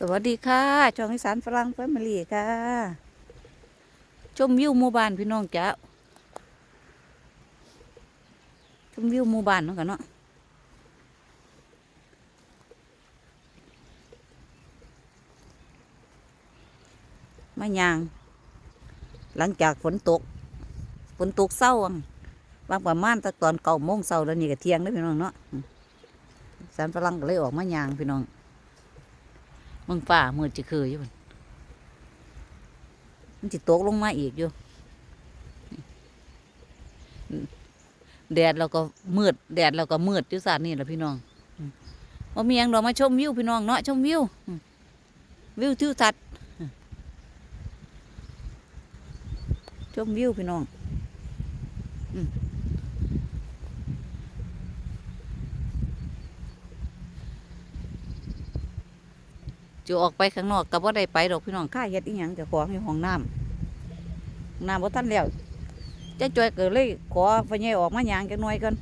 สวัสดีค่ะช่องอีสานฝรั่งแฟมิลี่ค่ะ ชมวิวหมู่บ้านพี่น้องจ้าชมวิวหมู่บ้านเนาะกันเนาะมายาง หลังจากฝนตก ฝนตกเศร้าบางประมาณตะตอนเก้าโมงเศร้าแล้วนี่ก็เที่ยงแล้วพี่น้องเนาะอืมสารฝรั่งก็เลยออกมายางพี่น้อง มึงฝ่ามืดจะคืออยู่มันจะตกลงมาอีกอยู่แดดเราก็มืดแดดเราก็มืดอยู่สาดนี่แหละพี่น้องมว่ามีหยังดอกมาชมวิวพี่น้องเนาะชมวิววิวทิวทัศน์ชมวิวพี่น้อง อืม จะออกไปข้างนอกก็บ่าได้ไปดอกพี่น้องข้าเฮ็ดอีหยังจะของอยู่ห้องน้ำน้ำบ่ทันแล้วจ้าจอยเก็เลยขอพ่อใหญ่ออกมาหยางจักหน่อยก่อน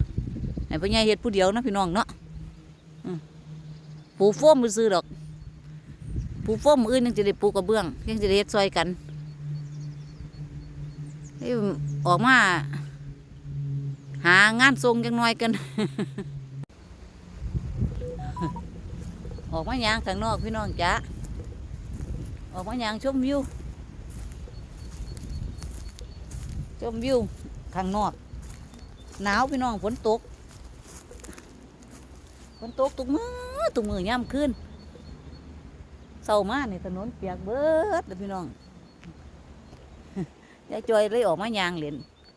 ให้พ่อใหญ่เฮ็ดผู้เดียวนะพี่น้องเนาะปูโฟมมือซื้อดอกปูโฟมมื้ออื่นยังจะได้ปูกระเบื้องยังจะได้เฮ็ดซอยกันออกมา หางานทรงจังหน่อยกัน ออกมายางข้างนอกพี่น้องจ้าออกมายางชมวิวชมวิวข้างนอก หนาวพี่น้องฝนตกฝนตกตุกมือตุกมือย่ำขึ้นเศร้ามากในถนนเปียกเบิดเลยพี่น้องยายจอยเลยออกมายางเหรียญ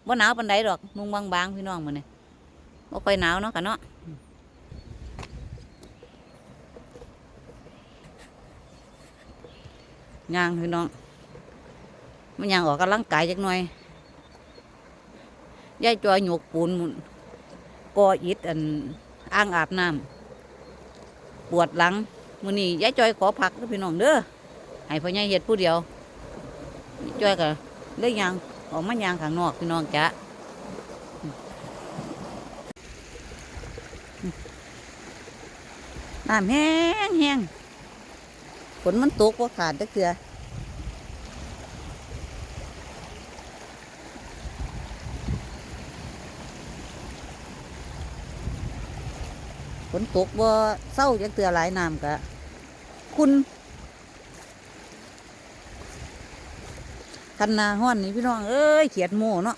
ว่าหนาวปันใดดอกนุ่งบางๆพี่น้องมันเนี่ยว่าค่อยหนาวเนาะกันเนาะ ย่างพี่น้องมันย่างออกกำลังกายจักหน่อยยายจอยหยกปูนก่ออิฐอันอ่างอาบน้ำปวดหลังมือนี้ยายจอยขอพักพี่น้องเด้อให้พ่อใหญ่เฮ็ดผู้เดียวจอยก็เลยย่างออกมาย่างข้างนอกพี่น้องจ้ะน้ำแห้งแห้ง นมันตกว่าขาดจักเทือฝนตกว่าเศร้าจักเทือหลายน้ำกะคุณคันนาห้อนนี่พี่น้องเอ้ยเขียดโม่เนาะ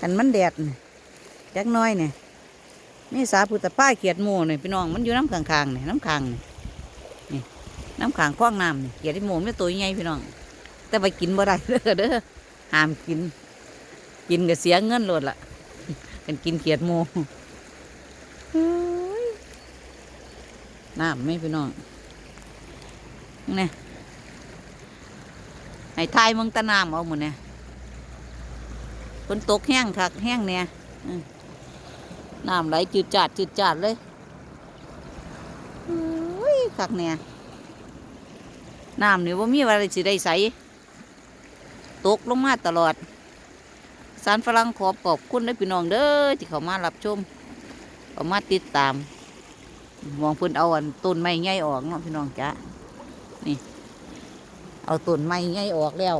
กันมันแดดจักน้อยเนี่ย นี่สาพุทธป้ายเขียดหมูนี่พี่น้องมันอยู่น้ำข้างๆนี่น้ำข้างนี่นี่น้ำข้างคว้างน้ำนี่เขียดหมูไม่ตัวใหญ่พี่น้อง แต่ไปกินบ่ได้เด้อเด้อห้ามกิน กินก็เสียเงินโลดละเป็นกินเขียดหมูเฮ้ยน้ำไหม่พี่น้องนี่ให้ทายมืองตะน้ำเอาหมดเนี่ยฝนตกแห้งคักแห้งเนี่ย น้ำไหลจืดจาดจืดจาดเลยอุ้ยคักเนี่ยน้ำนี่ว่ามีอะไรสิได้ใสตกลงมาตลอด สารฝรั่งขอบขอบคุณได้พี่น้องเด้อที่เขามารับชมเขามาติดตาม มองเพิ่นเอาอันต้นไม้ใหญ่ออกเนาะพี่น้องจ้ะนี่ เอาต้นไม้ใหญ่ออกแล้ว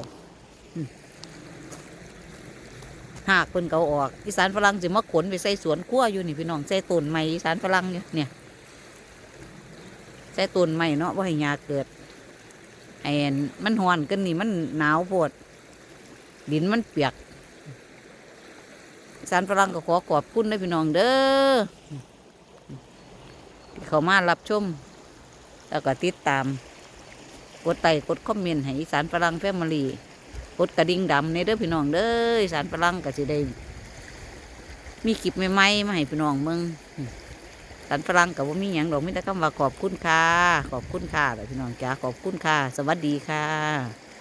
หากเพิ่นเกาออกอีสานฝรั่งสิมาขนไปใส่สวนครัวอยู่นี่พี่น้องใส่ต้นไม้อีสานฝรั่งเนี่ยเนี่ยใส่ต้นไม้เนาะว่าให้หญ้าเกิดไอ้นมันฮ้อนกันนี่มันหนาวโพดดินมันเปียกอีสานฝรั่งก็ขอขอบคุณนะพี่น้องเด้อที่เขามารับชม แล้วก็ติดตาม กดไลค์กดคอมเมนต์ให้อีสานฝรั่งแฟมิลี่ กดกระดิ่งดำในเด้อพี่น้องเด้อสารพลังก็สิได้ มีคลิปใหม่ๆมาให้พี่น้องเมืองสารพลังกับว่ามีอย่างดอกมีแต่คำว่าขอบคุณค่ะขอบคุณค่ะแหละพี่น้องจ้าขอบคุณค่ะ สวัสดีค่ะ